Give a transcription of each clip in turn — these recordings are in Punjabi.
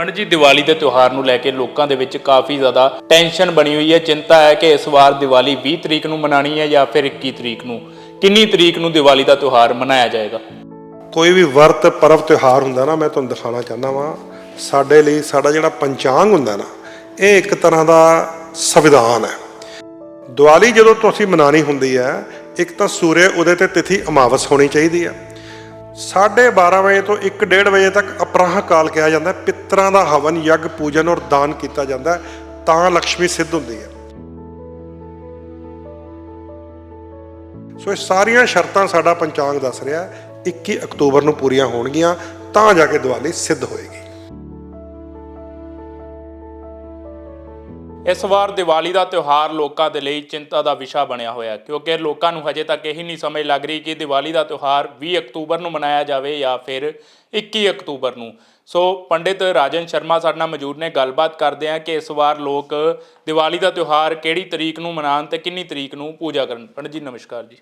ਪੰਡਿਤ ਜੀ, ਦੀਵਾਲੀ ਦੇ ਤਿਉਹਾਰ ਨੂੰ ਲੈ ਕੇ ਲੋਕਾਂ ਦੇ ਵਿੱਚ ਕਾਫੀ ਜ਼ਿਆਦਾ ਟੈਨਸ਼ਨ ਬਣੀ ਹੋਈ ਹੈ। ਚਿੰਤਾ ਹੈ ਕਿ ਇਸ ਵਾਰ ਦੀਵਾਲੀ 20 ਤਰੀਕ ਨੂੰ ਮਨਾਣੀ ਹੈ ਜਾਂ ਫਿਰ 21 ਤਰੀਕ ਨੂੰ? ਕਿੰਨੀ ਤਰੀਕ ਨੂੰ ਦੀਵਾਲੀ ਦਾ ਤਿਉਹਾਰ ਮਨਾਇਆ ਜਾਏਗਾ? ਕੋਈ ਵੀ ਵਰਤ ਪਰਵ ਤਿਉਹਾਰ ਹੁੰਦਾ ਨਾ, ਮੈਂ ਤੁਹਾਨੂੰ ਦਿਖਾਉਣਾ ਚਾਹੁੰਦਾ ਵਾਂ, ਸਾਡੇ ਲਈ ਸਾਡਾ ਜਿਹੜਾ ਪੰਚਾਂਗ ਹੁੰਦਾ ਨਾ, ਇਹ ਇੱਕ ਤਰ੍ਹਾਂ ਦਾ ਸੰਵਿਧਾਨ ਹੈ। ਦੀਵਾਲੀ ਜਦੋਂ ਤੁਸੀਂ ਮਨਾਣੀ ਹੁੰਦੀ ਹੈ, ਇੱਕ ਤਾਂ ਸੂਰਯ ਉਹਦੇ ਤੇ ਤਿਥੀ ਅਮਾਵਸ ਹੋਣੀ ਚਾਹੀਦੀ ਹੈ। 12:30 ਵਜੇ ਤੋਂ 1:30 ਵਜੇ ਤੱਕ ਅਪਰਾਹ ਕਾਲ ਕਿਹਾ ਜਾਂਦਾ ਪਿੱਤਰਾਂ ਦਾ ਹਵਨ ਯੱਗ ਪੂਜਨ ਔਰ ਦਾਨ ਕੀਤਾ ਜਾਂਦਾ ਤਾਂ ਲక్ష్ਮੀ ਸਿੱਧ ਹੁੰਦੀ ਹੈ। ਸੋ ਇਹ ਸਾਰੀਆਂ ਸ਼ਰਤਾਂ ਸਾਡਾ ਪੰਚਾਂਗ ਦੱਸ ਰਿਹਾ ਹੈ, 21 ਅਕਤੂਬਰ ਨੂੰ ਪੂਰੀਆਂ ਹੋਣਗੀਆਂ ਤਾਂ ਜਾ ਕੇ ਦੀਵਾਲੀ ਸਿੱਧ ਹੋਏਗੀ। ਇਸ ਵਾਰ ਦੀਵਾਲੀ ਦਾ ਤਿਉਹਾਰ ਲੋਕਾਂ ਦੇ ਲਈ ਚਿੰਤਾ ਦਾ ਵਿਸ਼ਾ ਬਣਿਆ ਹੋਇਆ ਕਿਉਂਕਿ ਲੋਕਾਂ ਨੂੰ ਹਜੇ ਤੱਕ ਇਹ ਨਹੀਂ ਸਮਝ ਲੱਗ ਰਹੀ ਕਿ ਦੀਵਾਲੀ ਦਾ ਤਿਉਹਾਰ 20 ਅਕਤੂਬਰ ਨੂੰ ਮਨਾਇਆ ਜਾਵੇ ਜਾਂ ਫਿਰ 21 ਅਕਤੂਬਰ ਨੂੰ। ਸੋ ਪੰਡਿਤ ਰਾਜਨ ਸ਼ਰਮਾ ਸਾਡੇ ਨਾਲ ਮੌਜੂਦ ਨੇ ਗੱਲਬਾਤ ਕਰਦੇ ਆ ਕਿ ਇਸ ਵਾਰ ਲੋਕ ਦੀਵਾਲੀ ਦਾ ਤਿਉਹਾਰ ਕਿਹੜੀ ਤਰੀਕ ਨੂੰ ਮਨਾਉਣ ਤੇ ਕਿੰਨੀ ਤਰੀਕ ਨੂੰ ਪੂਜਾ ਕਰਨ। ਪੰਡਿਤ ਜੀ ਨਮਸਕਾਰ ਜੀ।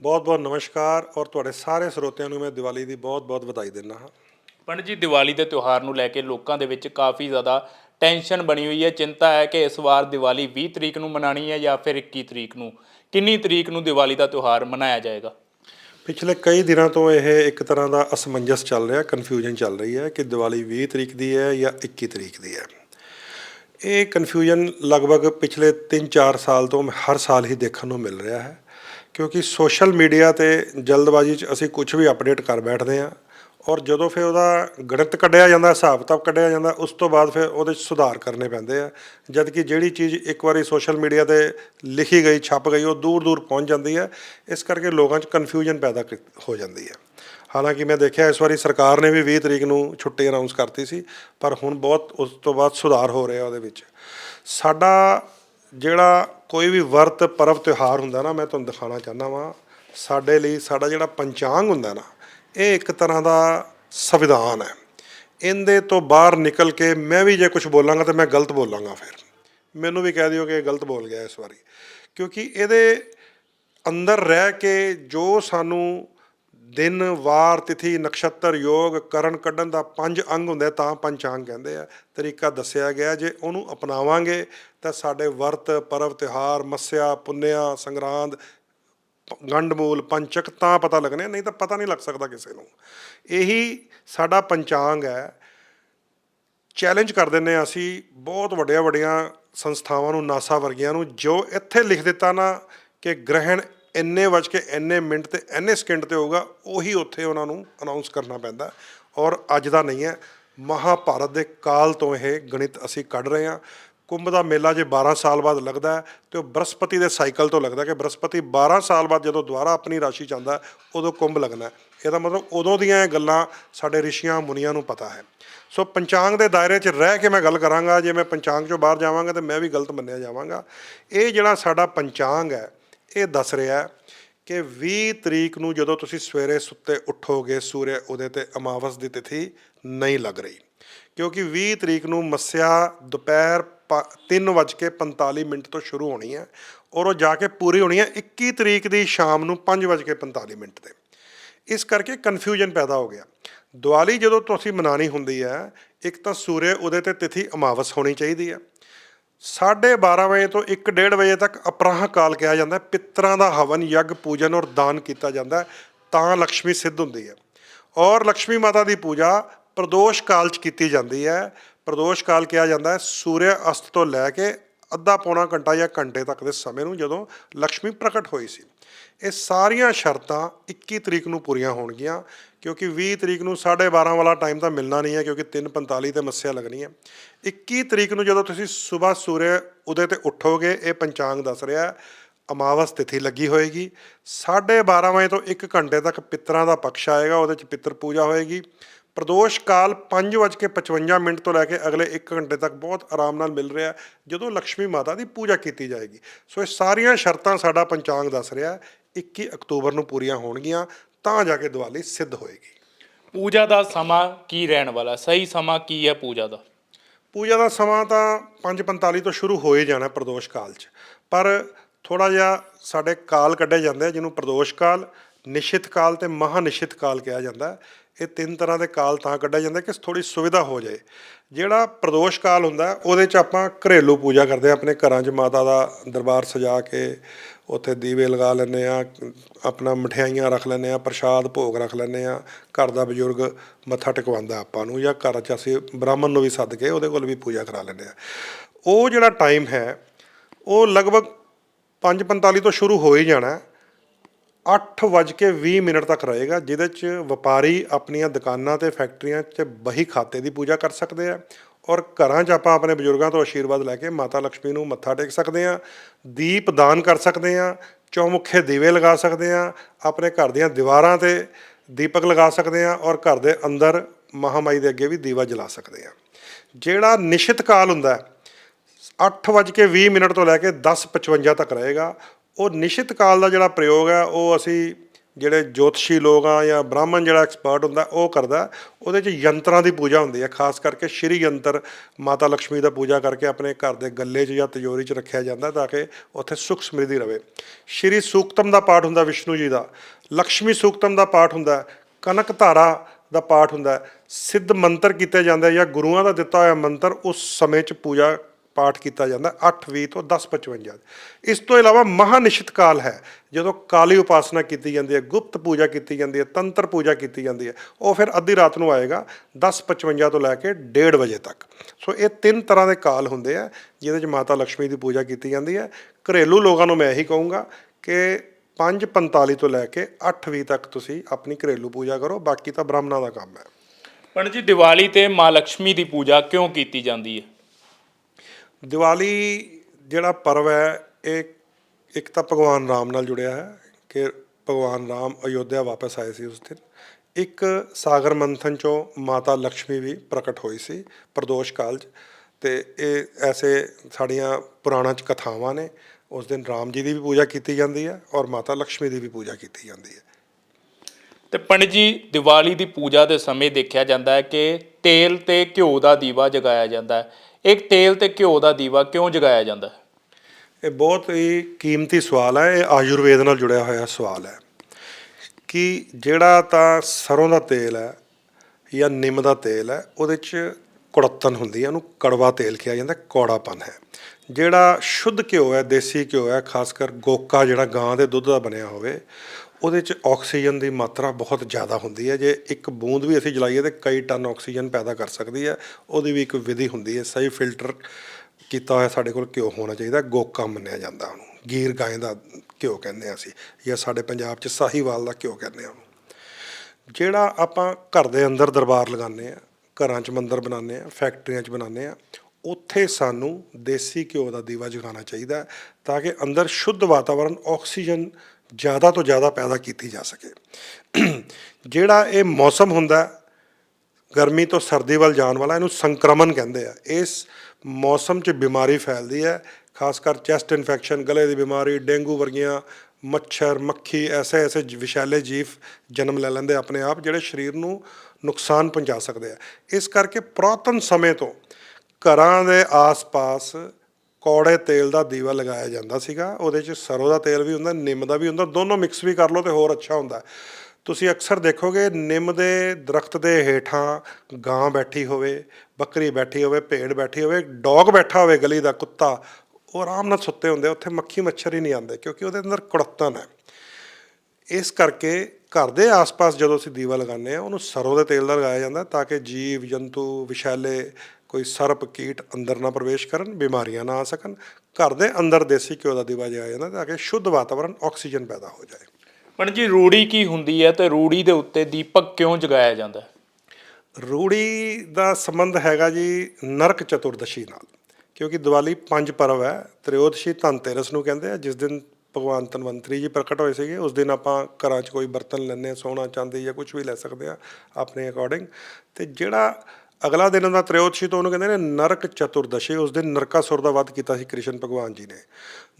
ਬਹੁਤ ਬਹੁਤ ਨਮਸਕਾਰ ਔਰ ਤੁਹਾਡੇ ਸਾਰੇ ਸਰੋਤਿਆਂ ਨੂੰ ਮੈਂ ਦੀਵਾਲੀ ਦੀ ਬਹੁਤ ਬਹੁਤ ਵਧਾਈ ਦਿੰਦਾ ਹਾਂ। ਪੰਡਿਤ ਜੀ ਦੀਵਾਲੀ ਦੇ ਤਿਉਹਾਰ ਨੂੰ ਲੈ ਕੇ ਲੋਕਾਂ ਦੇ ਵਿੱਚ ਕਾਫੀ ਜ਼ਿਆਦਾ ਟੈਨਸ਼ਨ ਬਣੀ ਹੋਈ ਹੈ, ਚਿੰਤਾ ਹੈ ਕਿ ਇਸ ਵਾਰ ਦੀਵਾਲੀ 20 ਤਰੀਕ ਨੂੰ ਮਨਾਣੀ ਹੈ ਜਾਂ ਫਿਰ 21 ਤਰੀਕ ਨੂੰ। ਕਿੰਨੀ ਤਰੀਕ ਨੂੰ ਦੀਵਾਲੀ ਦਾ ਤਿਉਹਾਰ ਮਨਾਇਆ ਜਾਏਗਾ? ਪਿਛਲੇ ਕਈ ਦਿਨਾਂ ਤੋਂ ਇਹ ਇੱਕ ਤਰ੍ਹਾਂ ਦਾ ਅਸਮੰਜਸ ਚੱਲ ਰਿਹਾ ਕਨਫਿਊਜ਼ਨ ਚੱਲ ਰਹੀ ਹੈ ਕਿ ਦੀਵਾਲੀ 20 ਤਰੀਕ ਦੀ ਹੈ ਜਾਂ 21 ਤਰੀਕ ਦੀ ਹੈ। ਇਹ ਕਨਫਿਊਜ਼ਨ ਲਗਭਗ ਪਿਛਲੇ 3-4 ਸਾਲ ਤੋਂ ਹਰ ਸਾਲ ਹੀ ਦੇਖਣ ਨੂੰ ਮਿਲ ਰਿਹਾ ਹੈ, ਕਿਉਂਕਿ ਸੋਸ਼ਲ ਮੀਡੀਆ ਤੇ ਜਲਦਬਾਜ਼ੀ 'ਚ ਅਸੀਂ ਕੁਝ ਵੀ ਅਪਡੇਟ ਕਰ ਬੈਠਦੇ ਹਾਂ। ਔਰ ਜਦੋਂ ਫਿਰ ਉਹਦਾ ਗਣਿਤ ਕੱਢਿਆ ਜਾਂਦਾ, ਹਿਸਾਬ ਕਿਤਾਬ ਕੱਢਿਆ ਜਾਂਦਾ, ਉਸ ਤੋਂ ਬਾਅਦ ਫਿਰ ਉਹਦੇ 'ਚ ਸੁਧਾਰ ਕਰਨੇ ਪੈਂਦੇ ਆ। ਜਦ ਕਿ ਜਿਹੜੀ ਚੀਜ਼ ਇੱਕ ਵਾਰੀ ਸੋਸ਼ਲ ਮੀਡੀਆ ਤੇ ਲਿਖੀ ਗਈ, ਛਪ ਗਈ, ਉਹ ਦੂਰ ਦੂਰ ਪਹੁੰਚ ਜਾਂਦੀ ਹੈ ਇਸ ਕਰਕੇ ਲੋਕਾਂ 'ਚ ਕਨਫਿਊਜ਼ਨ ਪੈਦਾ ਹੋ ਜਾਂਦੀ ਹੈ ਹਾਲਾਂਕਿ ਮੈਂ ਦੇਖਿਆ ਇਸ ਵਾਰੀ ਸਰਕਾਰ ਨੇ ਵੀ 20 ਤਰੀਕ ਨੂੰ ਛੁੱਟੀ ਅਨਾਉਂਸ ਕਰਤੀ ਸੀ, ਪਰ ਹੁਣ ਬਹੁਤ ਉਸ ਤੋਂ ਬਾਅਦ ਸੁਧਾਰ ਹੋ ਰਿਹਾ ਉਹਦੇ ਵਿੱਚ। ਸਾਡਾ ਜਿਹੜਾ ਕੋਈ ਵੀ ਵਰਤ ਪਰਵ ਤਿਉਹਾਰ ਹੁੰਦਾ ਨਾ, ਮੈਂ ਤੁਹਾਨੂੰ ਦਿਖਾਉਣਾ ਚਾਹੁੰਦਾ ਵਾਂ, ਸਾਡੇ ਲਈ ਸਾਡਾ ਜਿਹੜਾ ਪੰਚਾਂਗ ਹੁੰਦਾ ਨਾ ਇਹ ਇੱਕ ਤਰ੍ਹਾਂ ਦਾ ਸੰਵਿਧਾਨ ਹੈ। ਇਹਦੇ ਤੋਂ ਬਾਹਰ ਨਿਕਲ ਕੇ ਮੈਂ ਵੀ ਜੇ ਕੁਝ ਬੋਲਾਂਗਾ ਤਾਂ ਮੈਂ ਗਲਤ ਬੋਲਾਂਗਾ ਫਿਰ। ਮੈਨੂੰ ਵੀ ਕਹਿ ਦਿਓ ਕਿ ਇਹ ਗਲਤ ਬੋਲ ਗਿਆ ਇਸ ਵਾਰੀ। ਕਿਉਂਕਿ ਇਹਦੇ ਅੰਦਰ ਰਹਿ ਕੇ ਜੋ ਸਾਨੂੰ ਦਿਨ, ਵਾਰ, ਤਿਥੀ, ਨਕਸ਼ਤਰ, ਯੋਗ, ਕਰਨ, ਕੱਢਣ ਦਾ ਪੰਜ ਅੰਗ ਹੁੰਦਾ ਤਾਂ ਪੰਚਾਂਗ ਕਹਿੰਦੇ ਆ। ਤਰੀਕਾ ਦੱਸਿਆ ਗਿਆ, ਜੇ ਉਹਨੂੰ ਅਪਣਾਵਾਂਗੇ ਤਾਂ ਸਾਡੇ ਵਰਤ, ਪਰਵ, ਤਿਉਹਾਰ, ਮੱਸਿਆ, ਪੁੰਨਿਆ, ਸੰਗਰਾਂਦ ਗੰਡਮੂਲ ਪੰਚਕ ਤਾਂ ਪਤਾ ਲੱਗਣੇ ਨਹੀਂ ਤਾਂ ਪਤਾ ਨਹੀਂ ਲੱਗ ਸਕਦਾ ਕਿਸੇ ਨੂੰ। ਇਹੀ ਸਾਡਾ ਪੰਚਾਂਗ ਹੈ। ਚੈਲੰਜ ਕਰ ਦਿੰਨੇ ਹਾਂ ਅਸੀਂ ਬਹੁਤ ਵੱਡੀਆਂ ਵੱਡੀਆਂ ਸੰਸਥਾਵਾਂ ਨੂੰ, ਨਾਸਾ ਵਰਗੀਆਂ ਨੂੰ, ਜੋ ਇੱਥੇ ਲਿਖ ਦਿੱਤਾ ਨਾ ਕਿ ਗ੍ਰਹਿਣ ਇੰਨੇ ਵਜ ਕੇ ਇੰਨੇ ਮਿੰਟ ਤੇ ਇੰਨੇ ਸਕਿੰਟ ਤੇ ਹੋਊਗਾ, ਉਹੀ ਉੱਥੇ ਉਹਨਾਂ ਨੂੰ ਅਨਾਉਂਸ ਕਰਨਾ ਪੈਂਦਾ। ਔਰ ਅੱਜ ਦਾ ਨਹੀਂ ਹੈ। ਮਹਾਭਾਰਤ ਦੇ ਕਾਲ ਤੋਂ ਇਹ ਗਣਿਤ ਅਸੀਂ ਕੱਢ ਰਹੇ ਹਾਂ। ਕੁੰਭ ਦਾ ਮੇਲਾ ਜੇ 12 ਸਾਲ ਬਾਅਦ ਲੱਗਦਾ ਹੈ, ਤੇ ਉਹ ਬ੍ਰਹਸਪਤੀ ਦੇ ਸਾਈਕਲ ਤੋਂ ਲੱਗਦਾ ਕਿ ਬ੍ਰਹਸਪਤੀ 12 ਸਾਲ ਬਾਅਦ ਜਦੋਂ ਦੁਬਾਰਾ ਆਪਣੀ ਰਾਸ਼ੀ 'ਚ ਆਉਂਦਾ ਉਦੋਂ ਕੁੰਭ ਲੱਗਣਾ ਇਹਦਾ ਮਤਲਬ ਉਦੋਂ ਦੀਆਂ ਇਹ ਗੱਲਾਂ ਸਾਡੇ ਰਿਸ਼ੀਆਂ ਮੁਨੀਆਂ ਨੂੰ ਪਤਾ ਹੈ। ਸੋ ਪੰਚਾਂਗ ਦੇ ਦਾਇਰੇ 'ਚ ਰਹਿ ਕੇ ਮੈਂ ਗੱਲ ਕਰਾਂਗਾ, ਜੇ ਮੈਂ ਪੰਚਾਂਗ 'ਚੋਂ ਬਾਹਰ ਜਾਵਾਂਗਾ ਤੇ ਮੈਂ ਵੀ ਗਲਤ ਮੰਨਿਆ ਜਾਵਾਂਗਾ। ਇਹ ਜਿਹੜਾ ਸਾਡਾ ਪੰਚਾਂਗ ਹੈ, ਇਹ ਦੱਸ ਰਿਹਾ ਹੈ ਕਿ 20 ਤਰੀਕ ਨੂੰ ਜਦੋਂ ਤੁਸੀਂ ਸਵੇਰੇ ਸੁੱਤੇ ਉੱਠੋਗੇ, ਸੂਰਯ ਉਹਦੇ ਤੇ ਅਮਾਵਸ ਦੀ ਤਿਥੀ ਨਹੀਂ ਲੱਗ ਰਹੀ। ਕਿਉਂਕਿ 20 ਤਰੀਕ ਨੂੰ ਮੱਸਿਆ ਦੁਪਹਿਰ 3:45 ਮਿੰਟ ਤੋਂ ਸ਼ੁਰੂ ਹੋਣੀ ਹੈ ਔਰ ਉਹ ਜਾ ਕੇ ਪੂਰੀ ਹੋਣੀ ਹੈ 21 ਤਰੀਕ ਦੀ ਸ਼ਾਮ ਨੂੰ 5:45 ਮਿੰਟ ਤੇ। ਇਸ ਕਰਕੇ ਕਨਫਿਊਜ਼ਨ ਪੈਦਾ ਹੋ ਗਿਆ। ਦੀਵਾਲੀ ਜਦੋਂ ਤੁਸੀਂ ਮਨਾਣੀ ਹੁੰਦੀ ਹੈ, ਇੱਕ ਤਾਂ ਸੂਰਜ ਉਹਦੇ ਤੇ ਤਿਥੀ ਅਮਾਵਸ ਹੋਣੀ ਚਾਹੀਦੀ ਹੈ। 12:30 ਵਜੇ ਤੋਂ 1:30 ਵਜੇ ਤੱਕ ਅਪਰਾਹ ਕਾਲ ਕਿਹਾ ਜਾਂਦਾ ਪਿੱਤਰਾਂ ਦਾ ਹਵਨ, ਯੱਗ, ਪੂਜਨ ਔਰ ਦਾਨ ਕੀਤਾ ਜਾਂਦਾ ਤਾਂ ਲక్ష్ਮੀ ਸਿੱਧ ਹੁੰਦੀ ਹੈ। ਔਰ ਲక్ష్ਮੀ ਮਾਤਾ ਦੀ ਪੂਜਾ ਪ੍ਰਦੋਸ਼ ਕਾਲ ਚ ਕੀਤੀ ਜਾਂਦੀ ਹੈ ਪ੍ਰਦੋਸ਼ ਕਾਲ ਕਿਹਾ ਜਾਂਦਾ ਹੈ, ਸੂਰਿਆ ਅਸਤ ਤੋਂ ਲੈ ਕੇ ਅੱਧਾ ਪੌਣਾ ਘੰਟਾ ਜਾਂ ਘੰਟੇ ਤੱਕ ਦੇ ਸਮੇਂ ਨੂੰ ਜਦੋਂ ਲక్ష్ਮੀ ਪ੍ਰਗਟ ਹੋਈ ਸੀ। ਇਹ ਸਾਰੀਆਂ ਸ਼ਰਤਾਂ 21 ਤਰੀਕ ਨੂੰ ਪੂਰੀਆਂ ਹੋਣਗੀਆਂ, ਕਿਉਂਕਿ 20 ਤਰੀਕ ਨੂੰ 12:30 ਵਾਲਾ ਟਾਈਮ ਤਾਂ ਮਿਲਣਾ ਨਹੀਂ ਹੈ, ਕਿਉਂਕਿ 3:45 ਤੇ ਮੱਸਿਆ ਲੱਗਣੀ ਹੈ। 21 ਤਰੀਕ ਨੂੰ ਜਦੋਂ ਤੁਸੀਂ ਸਵੇਰ ਸੂਰਯ ਉਦੇ ਤੇ ਉੱਠੋਗੇ, ਇਹ ਪੰਚਾਂਗ ਦੱਸ ਰਿਹਾ ਅਮਾਵਸ ਤਿਥੀ ਲੱਗੀ ਹੋਏਗੀ। 12:30 ਵਜੇ ਤੋਂ 1 ਘੰਟੇ ਤੱਕ ਪਿੱਤਰਾਂ ਦਾ ਪਕਸ਼ ਆਏਗਾ, ਉਹਦੇ ਚ ਪਿੱਤਰ ਪੂਜਾ ਹੋਏਗੀ। ਪ੍ਰਦੋਸ਼ ਕਾਲ 5:55 ਮਿੰਟ ਤੋਂ ਲੈ ਕੇ ਅਗਲੇ 1 ਘੰਟੇ ਤੱਕ ਬਹੁਤ ਆਰਾਮ ਨਾਲ ਮਿਲ ਰਿਹਾ ਜਦੋਂ ਲక్ష్ਮੀ ਮਾਤਾ ਦੀ ਪੂਜਾ ਕੀਤੀ ਜਾਏਗੀ। ਸੋ ਇਹ ਸਾਰੀਆਂ ਸ਼ਰਤਾਂ ਸਾਡਾ ਪੰਚਾਂਗ ਦੱਸ ਰਿਹਾ ਹੈ, 21 ਅਕਤੂਬਰ ਨੂੰ ਪੂਰੀਆਂ ਹੋਣਗੀਆਂ ਤਾਂ ਜਾ ਕੇ ਦੀਵਾਲੀ ਸਿੱਧ ਹੋਏਗੀ। ਪੂਜਾ ਦਾ ਸਮਾਂ ਕੀ ਰਹਿਣ ਵਾਲਾ? ਸਹੀ ਸਮਾਂ ਕੀ ਹੈ ਪੂਜਾ ਦਾ? ਪੂਜਾ ਦਾ ਸਮਾਂ ਤਾਂ 5:45 ਤੋਂ ਸ਼ੁਰੂ ਹੋ ਹੀ ਜਾਣਾ ਪ੍ਰਦੋਸ਼ ਕਾਲ 'ਚ। ਪਰ ਥੋੜਾ ਜਿਹਾ ਸਾਡੇ ਕਾਲ ਕੱਢੇ ਜਾਂਦੇ ਜਿਹਨੂੰ ਪ੍ਰਦੋਸ਼ ਕਾਲ ਨਿਸ਼ਚਿਤ ਕਾਲ ਤੇ ਮਹਾ ਨਿਸ਼ਚਿਤ ਕਾਲ ਕਿਹਾ ਜਾਂਦਾ ਹੈ। ਇਹ ਤਿੰਨ ਤਰ੍ਹਾਂ ਦੇ ਕਾਲ ਤਾਂ ਕੱਢਿਆ ਜਾਂਦਾ ਕਿ ਥੋੜੀ ਸੁਵਿਧਾ ਹੋ ਜਾਏ। ਜਿਹੜਾ ਪ੍ਰਦੋਸ਼ ਕਾਲ ਹੁੰਦਾ, ਉਹਦੇ 'ਚ ਆਪਾਂ ਘਰੇਲੂ ਪੂਜਾ ਕਰਦੇ ਆ ਆਪਣੇ ਘਰਾਂ 'ਚ ਮਾਤਾ ਦਾ ਦਰਬਾਰ ਸਜਾ ਕੇ ਉੱਥੇ ਦੀਵੇ ਲਗਾ ਲੈਂਦੇ ਆ ਆਪਣਾ ਮਠਿਆਈਆਂ ਰੱਖ ਲੈਂਦੇ ਆ ਪ੍ਰਸ਼ਾਦ ਭੋਗ ਰੱਖ ਲੈਂਦੇ ਆ ਘਰ ਦਾ ਬਜ਼ੁਰਗ ਮੱਥਾ ਟਿਕਵਾਉਂਦਾ ਆਪਾਂ ਨੂੰ ਜਾਂ ਘਰ 'ਚ ਅਸੀਂ ਬ੍ਰਾਹਮਣ ਨੂੰ ਵੀ ਸੱਦ ਕੇ ਉਹਦੇ ਕੋਲ ਵੀ ਪੂਜਾ ਕਰਾ ਲੈਂਦੇ ਆ ਉਹ ਜਿਹੜਾ ਟਾਈਮ ਹੈ, ਉਹ ਲਗਭਗ 5:45 ਤੋਂ ਸ਼ੁਰੂ ਹੋ ਹੀ ਜਾਣਾ। 8:20 ਮਿੰਟ ਤੱਕ ਰਹੇਗਾ, ਜਿਹਦੇ 'ਚ ਵਪਾਰੀ ਆਪਣੀਆਂ ਦੁਕਾਨਾਂ ਤੇ ਫੈਕਟਰੀਆਂ 'ਚ ਬਹੀ ਖਾਤੇ ਦੀ ਪੂਜਾ ਕਰ ਸਕਦੇ ਆ ਔਰ ਘਰਾਂ 'ਚ ਆਪਾਂ ਆਪਣੇ ਬਜ਼ੁਰਗਾਂ ਤੋਂ ਆਸ਼ੀਰਵਾਦ ਲੈ ਕੇ ਮਾਤਾ ਲక్ష్ਮੀ ਨੂੰ ਮੱਥਾ ਟੇਕ ਸਕਦੇ ਆ, ਦੀਪ ਦਾਨ ਕਰ ਸਕਦੇ ਆ, ਚੌਮੁਖੇ ਦੀਵੇ ਲਗਾ ਸਕਦੇ ਆ, ਆਪਣੇ ਘਰ ਦੀਆਂ ਦੀਵਾਰਾਂ ਤੇ ਦੀਪਕ ਲਗਾ ਸਕਦੇ ਆ ਔਰ ਘਰ ਦੇ ਅੰਦਰ ਮਹਾਮਾਈ ਦੇ ਅੱਗੇ ਵੀ ਦੀਵਾ ਜਲਾ ਸਕਦੇ ਆ। ਜਿਹੜਾ ਨਿਸ਼ਚਿਤ ਕਾਲ ਹੁੰਦਾ ਹੈ 8:20 ਮਿੰਟ ਤੋਂ ਲੈ ਕੇ 10:55 ਤੱਕ ਰਹੇਗਾ ਉਹ ਨਿਸ਼ਚਿਤ ਕਾਲ ਦਾ ਜਿਹੜਾ ਪ੍ਰਯੋਗ ਹੈ, ਉਹ ਅਸੀਂ ਜਿਹੜੇ ਜੋਤਸ਼ੀ ਲੋਕ ਆ ਜਾਂ ਬ੍ਰਾਹਮਣ ਜਿਹੜਾ ਐਕਸਪਰਟ ਹੁੰਦਾ, ਉਹ ਕਰਦਾ। ਉਹਦੇ 'ਚ ਯੰਤਰਾਂ ਦੀ ਪੂਜਾ ਹੁੰਦੀ ਹੈ। ਖਾਸ ਕਰਕੇ ਸ਼੍ਰੀ ਯੰਤਰ, ਮਾਤਾ ਲక్ష్ਮੀ ਦਾ ਪੂਜਾ ਕਰਕੇ ਆਪਣੇ ਘਰ ਦੇ ਗੱਲੇ 'ਚ ਜਾਂ ਤਜੋਰੀ 'ਚ ਰੱਖਿਆ ਜਾਂਦਾ ਤਾਂ ਕਿ ਉੱਥੇ ਸੁਖ ਸਮ੍ਰਿਧੀ ਰਹੇ ਸ਼੍ਰੀ ਸੂਕਤਮ ਦਾ ਪਾਠ ਹੁੰਦਾ ਵਿਸ਼ਨੂੰ ਜੀ ਦਾ। ਲక్ష్ਮੀ ਸੂਕਤਮ ਦਾ ਪਾਠ ਹੁੰਦਾ, ਕਨਕ ਧਾਰਾ ਦਾ ਪਾਠ ਹੁੰਦਾ। ਸਿੱਧ ਮੰਤਰ ਕੀਤੇ ਜਾਂਦੇ ਜਾਂ ਗੁਰੂਆਂ ਦਾ ਦਿੱਤਾ ਹੋਇਆ ਮੰਤਰ, ਉਸ ਸਮੇਂ 'ਚ ਪੂਜਾ ਪਾਠ ਕੀਤਾ ਜਾਂਦਾ 8:20 ਤੋਂ 10:55 ਇਸ ਤੋਂ ਇਲਾਵਾ ਮਹਾਨਿਸ਼ਤ ਕਾਲ ਹੈ, ਜਦੋਂ ਕਾਲੀ ਉਪਾਸਨਾ ਕੀਤੀ ਜਾਂਦੀ ਹੈ, ਗੁਪਤ ਪੂਜਾ ਕੀਤੀ ਜਾਂਦੀ ਹੈ, ਤੰਤਰ ਪੂਜਾ ਕੀਤੀ ਜਾਂਦੀ ਹੈ, ਉਹ ਫਿਰ ਅੱਧੀ ਰਾਤ ਨੂੰ ਆਏਗਾ 10:55 ਤੋਂ ਲੈ ਕੇ 1:30 ਵਜੇ ਤੱਕ। ਸੋ ਇਹ ਤਿੰਨ ਤਰ੍ਹਾਂ ਦੇ ਕਾਲ ਹੁੰਦੇ ਆ, ਜਿਹਦੇ ਵਿੱਚ ਮਾਤਾ ਲక్ష్ਮੀ ਦੀ ਪੂਜਾ ਕੀਤੀ ਜਾਂਦੀ ਹੈ। ਘਰੇਲੂ ਲੋਕਾਂ ਨੂੰ ਮੈਂ ਇਹੀ ਕਹੂੰਗਾ ਕਿ 5:45 ਤੋਂ ਲੈ ਕੇ 8:20 ਤੱਕ ਤੁਸੀਂ ਆਪਣੀ ਘਰੇਲੂ ਪੂਜਾ ਕਰੋ, ਬਾਕੀ ਤਾਂ ਬ੍ਰਾਹਮਣਾਂ ਦਾ ਕੰਮ ਹੈ। ਪੰਡਿਤ ਜੀ, ਦੀਵਾਲੀ ਤੇ ਮਾਂ ਲక్ష్ਮੀ ਦੀ ਪੂਜਾ ਕਿਉਂ ਕੀਤੀ ਜਾਂਦੀ ਹੈ? ਦੀਵਾਲੀ ਜਿਹੜਾ ਪਰਵ ਹੈ, ਇਹ ਇੱਕ ਤਾਂ ਭਗਵਾਨ ਰਾਮ ਨਾਲ ਜੁੜਿਆ ਹੈ ਕਿ ਭਗਵਾਨ ਰਾਮ ਅਯੋਧਿਆ ਵਾਪਸ ਆਏ ਸੀ ਉਸ ਦਿਨ। ਇੱਕ ਸਾਗਰ ਮੰਥਨ ਚੋਂ ਮਾਤਾ ਲక్ష్ਮੀ ਵੀ ਪ੍ਰਗਟ ਹੋਈ ਸੀ ਪ੍ਰਦੋਸ਼ ਕਾਲ 'ਚ ਤੇ ਇਹ ਐਸੇ ਸਾਡੀਆਂ ਪੁਰਾਣਾ ਚ ਕਥਾਵਾਂ ਨੇ। ਉਸ ਦਿਨ ਰਾਮ ਜੀ ਦੀ ਵੀ ਪੂਜਾ ਕੀਤੀ ਜਾਂਦੀ ਹੈ ਔਰ ਮਾਤਾ ਲక్ష్ਮੀ ਦੀ ਵੀ ਪੂਜਾ ਕੀਤੀ ਜਾਂਦੀ ਹੈ। ਤੇ ਪੰਡਿਤ ਜੀ, ਦੀਵਾਲੀ ਦੀ ਪੂਜਾ ਦੇ ਸਮੇਂ ਦੇਖਿਆ ਜਾਂਦਾ ਹੈ ਕਿ ਤੇਲ ਤੇ ਘਿਓ ਦਾ ਦੀਵਾ ਜਗਾਇਆ ਜਾਂਦਾ ਹੈ। ਇੱਕ ਤੇਲ ਤੇ ਘਿਓ ਦਾ ਦੀਵਾ ਕਿਉਂ ਜਗਾਇਆ ਜਾਂਦਾ ਹੈ? ਇਹ ਬਹੁਤ ਹੀ ਕੀਮਤੀ ਸਵਾਲ ਹੈ, ਇਹ ਆਯੁਰਵੇਦ ਨਾਲ ਜੁੜਿਆ ਹੋਇਆ ਸਵਾਲ ਹੈ ਕਿ ਜਿਹੜਾ ਤਾਂ ਸਰੋਂ ਦਾ ਤੇਲ ਹੈ ਜਾਂ ਨਿੰਮ ਦਾ ਤੇਲ ਹੈ, ਉਹਦੇ 'ਚ ਕੁੜੱਤਨ ਹੁੰਦੀ ਹੈ, ਉਹਨੂੰ ਕੜਵਾ ਤੇਲ ਕਿਹਾ ਜਾਂਦਾ, ਕੌੜਾਪਨ ਹੈ। ਜਿਹੜਾ ਸ਼ੁੱਧ ਘਿਓ ਹੈ, ਦੇਸੀ ਘਿਓ ਹੈ ਖਾਸ ਕਰ ਗੋਕਾ ਜਿਹੜਾ ਗਾਂ ਦੇ ਦੁੱਧ ਦਾ ਬਣਿਆ ਹੋਵੇ ਉਹਦੇ 'ਚ ਆਕਸੀਜਨ ਦੀ ਮਾਤਰਾ ਬਹੁਤ ਜ਼ਿਆਦਾ ਹੁੰਦੀ ਹੈ। ਜੇ ਇੱਕ ਬੂੰਦ ਵੀ ਅਸੀਂ ਜਲਾਈਏ ਤੇ ਕਈ ਟਨ ਆਕਸੀਜਨ ਪੈਦਾ ਕਰ ਸਕਦੀ ਹੈ। ਉਹਦੀ ਵੀ ਇੱਕ ਵਿਧੀ ਹੁੰਦੀ ਹੈ। ਸਹੀ ਫਿਲਟਰ ਕੀਤਾ ਹੋਇਆ ਸਾਡੇ ਕੋਲ ਘਿਓ ਹੋਣਾ ਚਾਹੀਦਾ। ਗੋਕਾ ਮੰਨਿਆ ਜਾਂਦਾ ਉਹਨੂੰ। ਗੀਰ ਗਾਂ ਦਾ ਘਿਓ ਕਹਿੰਦੇ ਆ ਅਸੀਂ ਜਾਂ ਸਾਡੇ ਪੰਜਾਬ 'ਚ ਸਾਹੀਵਾਲ ਦਾ ਘਿਓ ਕਹਿੰਦੇ ਆ ਉਹਨੂੰ। ਜਿਹੜਾ ਆਪਾਂ ਘਰ ਦੇ ਅੰਦਰ ਦਰਬਾਰ ਲਗਾਉਂਦੇ ਆ ਘਰਾਂ 'ਚ ਮੰਦਰ ਬਣਾਉਂਦੇ ਆ ਫੈਕਟਰੀਆਂ 'ਚ ਬਣਾਉਂਦੇ ਆ ਉੱਥੇ ਸਾਨੂੰ ਦੇਸੀ ਘਿਓ ਦਾ ਦੀਵਾ ਜਗਾਉਣਾ ਚਾਹੀਦਾ ਤਾਂ ਕਿ ਅੰਦਰ ਸ਼ੁੱਧ ਵਾਤਾਵਰਣ ਆਕਸੀਜਨ ਜ਼ਿਆਦਾ ਤੋਂ ਜ਼ਿਆਦਾ ਪੈਦਾ ਕੀਤੀ ਜਾ ਸਕੇ। ਜਿਹੜਾ ਇਹ ਮੌਸਮ ਹੁੰਦਾ ਗਰਮੀ ਤੋਂ ਸਰਦੀ ਵੱਲ ਜਾਣ ਵਾਲਾ, ਇਹਨੂੰ ਸੰਕਰਮਣ ਕਹਿੰਦੇ ਆ। ਇਸ ਮੌਸਮ 'ਚ ਬਿਮਾਰੀ ਫੈਲਦੀ ਹੈ, ਖਾਸ ਕਰ ਚੈਸਟ ਇਨਫੈਕਸ਼ਨ, ਗਲੇ ਦੀ ਬਿਮਾਰੀ, ਡੇਂਗੂ ਵਰਗੀਆਂ ਮੱਛਰ, ਮੱਖੀ, ਐਸੇ ਐਸੇ ਜ- ਵਿਸ਼ੈਲੇ ਜੀਵ ਜਨਮ ਲੈ ਲੈਂਦੇ ਆਪਣੇ ਆਪ, ਜਿਹੜੇ ਸਰੀਰ ਨੂੰ ਨੁਕਸਾਨ ਪਹੁੰਚਾ ਸਕਦੇ ਆ। ਇਸ ਕਰਕੇ ਪੁਰਾਤਨ ਸਮੇਂ ਤੋਂ ਘਰਾਂ ਦੇ ਆਸ-ਪਾਸ ਕੌੜੇ ਤੇਲ ਦਾ ਦੀਵਾ ਲਗਾਇਆ ਜਾਂਦਾ ਸੀਗਾ, ਉਹਦੇ 'ਚ ਸਰੋਂ ਦਾ ਤੇਲ ਵੀ ਹੁੰਦਾ, ਨਿੰਮ ਦਾ ਵੀ ਹੁੰਦਾ, ਦੋਨੋਂ ਮਿਕਸ ਵੀ ਕਰ ਲਓ ਤੇ ਹੋਰ ਅੱਛਾ ਹੁੰਦਾ। ਤੁਸੀਂ ਅਕਸਰ ਦੇਖੋਗੇ ਨਿੰਮ ਦੇ ਦਰਖਤ ਦੇ ਹੇਠਾਂ ਗਾਂ ਬੈਠੀ ਹੋਵੇ, ਬੱਕਰੀ ਬੈਠੀ ਹੋਵੇ, ਭੇਡ ਬੈਠੀ ਹੋਵੇ, ਡੌਗ ਬੈਠਾ ਹੋਵੇ ਗਲੀ ਦਾ ਕੁੱਤਾ, ਉਹ ਆਰਾਮ ਨਾਲ ਸੁੱਤੇ ਹੁੰਦੇ ਉੱਥੇ ਮੱਖੀ ਮੱਛਰ ਹੀ ਨਹੀਂ ਆਉਂਦੇ ਕਿਉਂਕਿ ਉਹਦੇ ਅੰਦਰ ਕੁੜੱਤਨ ਹੈ। ਇਸ ਕਰਕੇ ਘਰ ਦੇ ਆਸ-ਪਾਸ ਜਦੋਂ ਅਸੀਂ ਦੀਵਾ ਲਗਾਉਂਦੇ ਆ ਉਹਨੂੰ ਸਰੋਂ ਦੇ ਤੇਲ ਦਾ ਲਗਾਇਆ ਜਾਂਦਾ ਤਾਂ ਕਿ ਜੀਵ, ਜੰਤੂ, ਵਿਸ਼ੈਲੇ ਕੋਈ ਸਰਪ ਕੀਟ ਅੰਦਰ ਨਾ ਪ੍ਰਵੇਸ਼ ਕਰਨ ਬਿਮਾਰੀਆਂ ਨਾ ਆ ਸਕਣ ਘਰ ਦੇ ਅੰਦਰ ਦੇਸੀ ਘਿਓ ਦਾ ਦੀਵਾ ਜਗਾਇਆ ਜਾਂਦਾ ਤਾਂ ਕਿ ਸ਼ੁੱਧ ਵਾਤਾਵਰਣ ਆਕਸੀਜਨ ਪੈਦਾ ਹੋ ਜਾਏ। ਪੰਡਿਤ ਜੀ ਰੂੜੀ ਕੀ ਹੁੰਦੀ ਹੈ ਤੇ ਰੂੜੀ ਦੇ ਉੱਤੇ ਦੀਪਕ ਕਿਉਂ ਜਗਾਇਆ ਜਾਂਦਾ ਹੈ? ਰੂੜੀ ਦਾ ਸੰਬੰਧ ਹੈਗਾ ਜੀ ਨਰਕ ਚਤੁਰਦਸ਼ੀ ਨਾਲ ਕਿਉਂਕਿ ਦੀਵਾਲੀ ਪੰਜ ਪਰਵ ਹੈ ਤ੍ਰਿਓਦਸ਼ੀ ਧਨਤੇਰਸ ਨੂੰ ਕਹਿੰਦੇ ਆ ਜਿਸ ਦਿਨ ਭਗਵਾਨ ਧਨਵੰਤਰੀ ਜੀ ਪ੍ਰਕਟ ਹੋਏ ਸੀਗੇ ਉਸ ਦਿਨ ਆਪਾਂ ਘਰਾਂ 'ਚ ਕੋਈ ਬਰਤਨ ਹਾਂ ਸੋਨਾ ਚਾਂਦੀ ਜਾਂ ਕੁਝ ਵੀ ਲੈ ਸਕਦੇ ਆ ਆਪਣੇ ਅਕੋਰਡਿੰਗ ਤੇ ਜਿਹੜਾ ਅਗਲਾ ਦਿਨ ਹੁੰਦਾ ਤ੍ਰਿਓਦਸ਼ੀ ਤੋਂ ਉਹਨੂੰ ਕਹਿੰਦੇ ਨੇ ਨਰਕ ਚਤੁਰਦਸ਼ੀ। ਉਸ ਦਿਨ ਨਰਕਾਸੁਰ ਦਾ ਵਧ ਕੀਤਾ ਸੀ ਕ੍ਰਿਸ਼ਨ ਭਗਵਾਨ ਜੀ ਨੇ।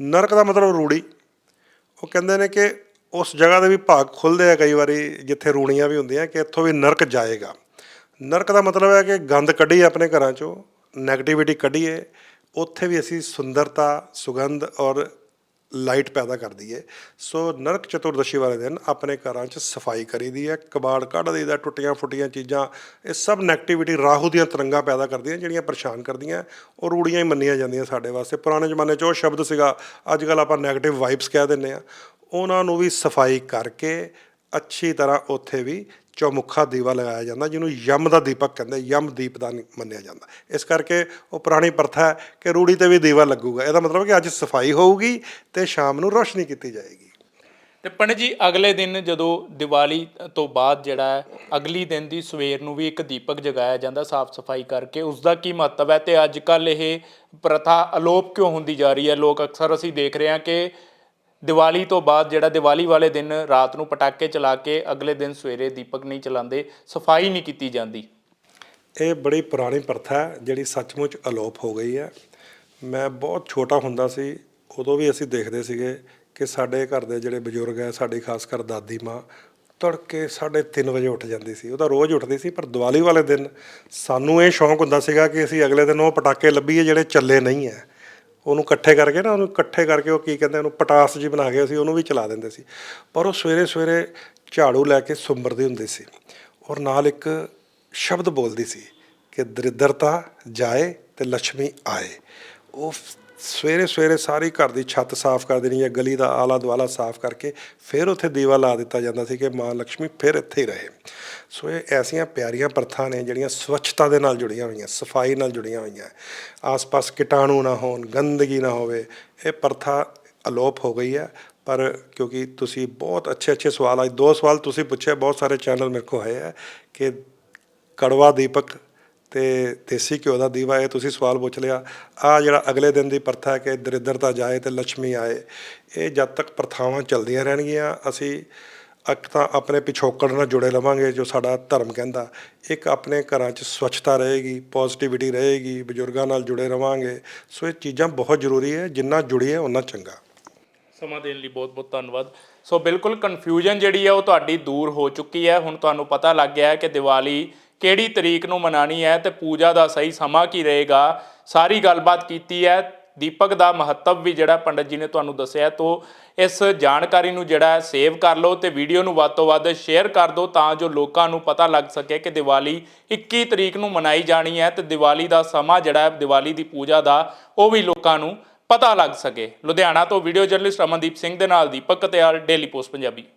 ਨਰਕ ਦਾ ਮਤਲਬ ਰੂੜੀ। ਉਹ ਕਹਿੰਦੇ ਨੇ ਕਿ ਉਸ ਜਗ੍ਹਾ ਦੇ ਵੀ ਭਾਗ ਖੁੱਲਦੇ ਆ ਕਈ ਵਾਰੀ, ਜਿੱਥੇ ਰੂਣੀਆਂ ਵੀ ਹੁੰਦੀਆਂ ਕਿ ਇੱਥੋਂ ਵੀ ਨਰਕ ਜਾਏਗਾ। ਨਰਕ ਦਾ ਮਤਲਬ ਹੈ ਕਿ ਗੰਦ ਕੱਢੀਏ ਆਪਣੇ ਘਰਾਂ ਚੋਂ ਨੈਗੇਟਿਵਿਟੀ ਕੱਢੀਏ। ਉੱਥੇ ਵੀ ਅਸੀਂ ਸੁੰਦਰਤਾ, ਸੁਗੰਧ ਔਰ ਲਾਈਟ ਪੈਦਾ ਕਰਦੀ ਹੈ ਸੋ ਨਰਕ ਚਤੁਰਦਸ਼ੀ ਵਾਲੇ ਦਿਨ ਆਪਣੇ ਘਰਾਂ 'ਚ ਸਫ਼ਾਈ ਕਰੀਦੀ ਹੈ ਕਬਾੜ ਕੱਢ ਦਈਦਾ ਟੁੱਟੀਆਂ ਫੁੱਟੀਆਂ ਚੀਜ਼ਾਂ, ਇਹ ਸਭ ਨੈਗੇਟਿਵਿਟੀ ਰਾਹੂ ਦੀਆਂ ਤਰੰਗਾਂ ਪੈਦਾ ਕਰਦੀਆਂ, ਜਿਹੜੀਆਂ ਪਰੇਸ਼ਾਨ ਕਰਦੀਆਂ। ਉਹ ਰੂੜੀਆਂ ਹੀ ਮੰਨੀਆਂ ਜਾਂਦੀਆਂ ਸਾਡੇ ਵਾਸਤੇ। ਪੁਰਾਣੇ ਜ਼ਮਾਨੇ 'ਚ ਉਹ ਸ਼ਬਦ ਸੀਗਾ ਅੱਜ ਕੱਲ ਆਪਾਂ ਨੈਗੇਟਿਵ ਵਾਈਬਸ ਕਹਿ ਦਿੰਦੇ ਆ। ਉਹਨਾਂ ਨੂੰ ਵੀ ਸਫ਼ਾਈ ਕਰਕੇ ਅੱਛੀ ਤਰ੍ਹਾਂ ਉੱਥੇ ਵੀ ਚੌਮੁਖਾ ਦੀਵਾ ਲਗਾਇਆ ਜਾਂਦਾ, ਜਿਹਨੂੰ ਯਮ ਦਾ ਦੀਪਕ ਕਹਿੰਦੇ, ਯਮ ਦੀਪ ਦਾ ਮੰਨਿਆ ਜਾਂਦਾ। ਇਸ ਕਰਕੇ ਉਹ ਪੁਰਾਣੀ ਪ੍ਰਥਾ ਹੈ ਕਿ ਰੂੜੀ ਤੇ ਵੀ ਦੀਵਾ ਲੱਗੂਗਾ। ਇਹਦਾ ਮਤਲਬ ਕਿ ਅੱਜ ਸਫ਼ਾਈ ਹੋਊਗੀ ਤੇ ਸ਼ਾਮ ਨੂੰ ਰੋਸ਼ਨੀ ਕੀਤੀ ਜਾਏਗੀ। ਤੇ ਪੰਡਿਤ ਜੀ, ਅਗਲੇ ਦਿਨ ਜਦੋਂ ਦੀਵਾਲੀ ਤੋਂ ਬਾਅਦ ਜਿਹੜਾ ਹੈ, ਅਗਲੀ ਦਿਨ ਦੀ ਸਵੇਰ ਨੂੰ ਵੀ ਇੱਕ ਦੀਪਕ ਜਗਾਇਆ ਜਾਂਦਾ ਸਾਫ਼ ਸਫ਼ਾਈ ਕਰਕੇ, ਉਸ ਦਾ ਕੀ ਮਹੱਤਵ ਹੈ? ਤੇ ਅੱਜ ਕੱਲ ਇਹ ਪ੍ਰਥਾ ਅਲੋਪ ਕਿਉਂ ਹੁੰਦੀ ਜਾ ਰਹੀ ਹੈ? ਲੋਕ ਅਕਸਰ ਅਸੀਂ ਦੇਖ ਰਹੇ ਹਾਂ ਕਿ ਦੀਵਾਲੀ ਤੋਂ ਬਾਅਦ ਜਿਹੜਾ ਦੀਵਾਲੀ ਵਾਲੇ ਦਿਨ ਰਾਤ ਨੂੰ ਪਟਾਕੇ ਚਲਾ ਕੇ ਅਗਲੇ ਦਿਨ ਸਵੇਰੇ ਦੀਪਕ ਨਹੀਂ ਚਲਾਉਂਦੇ, ਸਫ਼ਾਈ ਨਹੀਂ ਕੀਤੀ ਜਾਂਦੀ। ਇਹ ਬੜੀ ਪੁਰਾਣੀ ਪ੍ਰਥਾ ਹੈ, ਜਿਹੜੀ ਸੱਚਮੁੱਚ ਅਲੋਪ ਹੋ ਗਈ ਹੈ। ਮੈਂ ਬਹੁਤ ਛੋਟਾ ਹੁੰਦਾ ਸੀ, ਉਦੋਂ ਵੀ ਅਸੀਂ ਦੇਖਦੇ ਸੀਗੇ ਕਿ ਸਾਡੇ ਘਰ ਦੇ ਜਿਹੜੇ ਬਜ਼ੁਰਗ ਹੈ, ਸਾਡੀ ਖਾਸ ਕਰ ਦਾਦੀ ਮਾਂ, ਤੜਕੇ 3:30 ਵਜੇ ਉੱਠ ਜਾਂਦੀ ਸੀ। ਉਹ ਤਾਂ ਰੋਜ਼ ਉੱਠਦੀ ਸੀ, ਪਰ ਦੀਵਾਲੀ ਵਾਲੇ ਦਿਨ ਸਾਨੂੰ ਇਹ ਸ਼ੌਂਕ ਹੁੰਦਾ ਸੀਗਾ ਕਿ ਅਸੀਂ ਅਗਲੇ ਦਿਨ ਉਹ ਪਟਾਕੇ ਲੱਭੀਏ ਜਿਹੜੇ ਚੱਲੇ ਨਹੀਂ ਹੈ। ਉਹਨੂੰ ਇਕੱਠੇ ਕਰਕੇ ਨਾ, ਉਹਨੂੰ ਇਕੱਠੇ ਕਰਕੇ ਉਹ ਕੀ ਕਹਿੰਦੇ ਉਹਨੂੰ ਪਟਾਸ ਜੀ ਬਣਾ ਕੇ ਅਸੀਂ ਉਹਨੂੰ ਵੀ ਚਲਾ ਦਿੰਦੇ ਸੀ। ਪਰ ਉਹ ਸਵੇਰੇ ਸਵੇਰੇ ਝਾੜੂ ਲੈ ਕੇ ਸੁੰਬਰਦੀ ਹੁੰਦੀ ਸੀ। ਔਰ ਨਾਲ ਇੱਕ ਸ਼ਬਦ ਬੋਲਦੀ ਸੀ ਕਿ ਦਰਿਦਰਤਾ ਜਾਏ ਤੇ ਲక్ష్ਮੀ ਆਏ। ਉਹ ਸਵੇਰੇ ਸਵੇਰੇ ਸਾਰੀ ਘਰ ਦੀ ਛੱਤ ਸਾਫ਼ ਕਰ ਦੇਣੀ ਹੈ, ਗਲੀ ਦਾ ਆਲਾ ਦੁਆਲਾ ਸਾਫ਼ ਕਰਕੇ ਫਿਰ ਉੱਥੇ ਦੀਵਾ ਲਾ ਦਿੱਤਾ ਜਾਂਦਾ ਸੀ ਕਿ ਮਾਂ ਲక్ష్ਮੀ ਫਿਰ ਇੱਥੇ ਹੀ ਰਹੇ। ਸੋ ਇਹ ਐਸੀਆਂ ਪਿਆਰੀਆਂ ਪ੍ਰਥਾ ਨੇ ਜਿਹੜੀਆਂ ਸਵੱਛਤਾ ਦੇ ਨਾਲ ਜੁੜੀਆਂ ਹੋਈਆਂ, ਸਫ਼ਾਈ ਨਾਲ ਜੁੜੀਆਂ ਹੋਈਆਂ। ਆਸ-ਪਾਸ ਕੀਟਾਣੂ ਨਾ ਹੋਣ, ਗੰਦਗੀ ਨਾ ਹੋਵੇ, ਇਹ ਪ੍ਰਥਾ ਅਲੋਪ ਹੋ ਗਈ ਹੈ। ਪਰ ਕਿਉਂਕਿ ਤੁਸੀਂ ਬਹੁਤ ਅੱਛੇ ਅੱਛੇ ਸਵਾਲ, ਅੱਜ ਦੋ ਸਵਾਲ ਤੁਸੀਂ ਪੁੱਛੇ, ਬਹੁਤ ਸਾਰੇ ਚੈਨਲ ਮੇਰੇ ਕੋਲ ਹੈ ਕਿ ਕੜਵਾ ਦੀਪਕ ਤੇ ਦੇਸੀ ਘਿਓ ਦਾ ਦੀਵਾ ਇਹ ਤੁਸੀਂ ਸਵਾਲ ਪੁੱਛ ਲਿਆ। ਆ ਜਿਹੜਾ ਅਗਲੇ ਦਿਨ ਦੀ ਪ੍ਰਥਾ ਹੈ ਕਿ ਦਰਿਦਰਤਾ ਜਾਏ ਤੇ ਲక్ష్ਮੀ ਆਏ, ਇਹ ਜਦ ਤੱਕ ਪ੍ਰਥਾਵਾਂ ਚੱਲਦੀਆਂ ਰਹਿਣਗੀਆਂ, ਅਸੀਂ ਇੱਕ ਤਾਂ ਆਪਣੇ ਪਿਛੋਕੜ ਨਾਲ ਜੁੜੇ ਰਵਾਂਗੇ, ਜੋ ਸਾਡਾ ਧਰਮ ਕਹਿੰਦਾ। ਇੱਕ ਆਪਣੇ ਘਰਾਂ 'ਚ ਸਵੱਛਤਾ ਰਹੇਗੀ ਪੋਜ਼ਿਟਿਵਿਟੀ ਰਹੇਗੀ, ਬਜ਼ੁਰਗਾਂ ਨਾਲ ਜੁੜੇ ਰਵਾਂਗੇ। ਸੋ ਇਹ ਚੀਜ਼ਾਂ ਬਹੁਤ ਜ਼ਰੂਰੀ ਹੈ, ਜਿੰਨਾ ਜੁੜੀਏ ਉਨਾ ਚੰਗਾ। ਸਮਾਂ ਦੇਣ ਲਈ ਬਹੁਤ-ਬਹੁਤ ਧੰਨਵਾਦ। ਸੋ ਬਿਲਕੁਲ ਕਨਫਿਊਜ਼ਨ ਜਿਹੜੀ ਹੈ ਉਹ ਤੁਹਾਡੀ ਦੂਰ ਹੋ ਚੁੱਕੀ ਹੈ। ਹੁਣ ਤੁਹਾਨੂੰ ਪਤਾ ਲੱਗ ਗਿਆ ਹੈ ਕਿ ਦੀਵਾਲੀ ਕਿਹੜੀ ਤਰੀਕ ਨੂੰ ਮਨਾਣੀ ਹੈ ਤੇ ਪੂਜਾ ਦਾ ਸਹੀ ਸਮਾਂ ਕੀ ਰਹੇਗਾ? ਸਾਰੀ ਗੱਲਬਾਤ ਕੀਤੀ ਹੈ। ਦੀਪਕ ਦਾ ਮਹੱਤਵ ਵੀ ਜਿਹੜਾ ਪੰਡਤ ਜੀ ਨੇ ਤੁਹਾਨੂੰ ਦੱਸਿਆ ਤੋਂ ਇਸ ਜਾਣਕਾਰੀ ਨੂੰ ਜਿਹੜਾ ਸੇਵ ਕਰ ਲਓ ਤੇ ਵੀਡੀਓ ਨੂੰ ਵੱਧ ਤੋਂ ਵੱਧ ਸ਼ੇਅਰ ਕਰ ਦਿਓ ਤਾਂ ਜੋ ਲੋਕਾਂ ਨੂੰ ਪਤਾ ਲੱਗ ਸਕੇ ਕਿ ਦੀਵਾਲੀ 21 ਤਰੀਕ ਨੂੰ ਮਨਾਈ ਜਾਣੀ ਹੈ ਤੇ ਦੀਵਾਲੀ ਦਾ ਸਮਾਂ ਜਿਹੜਾ ਹੈ, ਦੀਵਾਲੀ ਦੀ ਪੂਜਾ ਦਾ, ਉਹ ਵੀ ਲੋਕਾਂ ਨੂੰ ਪਤਾ ਲੱਗ ਸਕੇ। ਲੁਧਿਆਣਾ ਤੋਂ ਵੀਡੀਓ ਜਰਨਲਿਸਟ ਅਮਨਦੀਪ ਸਿੰਘ ਦੇ ਨਾਲ ਦੀਪਕ ਕਤਿਆਲ ਡੇਲੀ ਪੋਸਟ ਪੰਜਾਬੀ।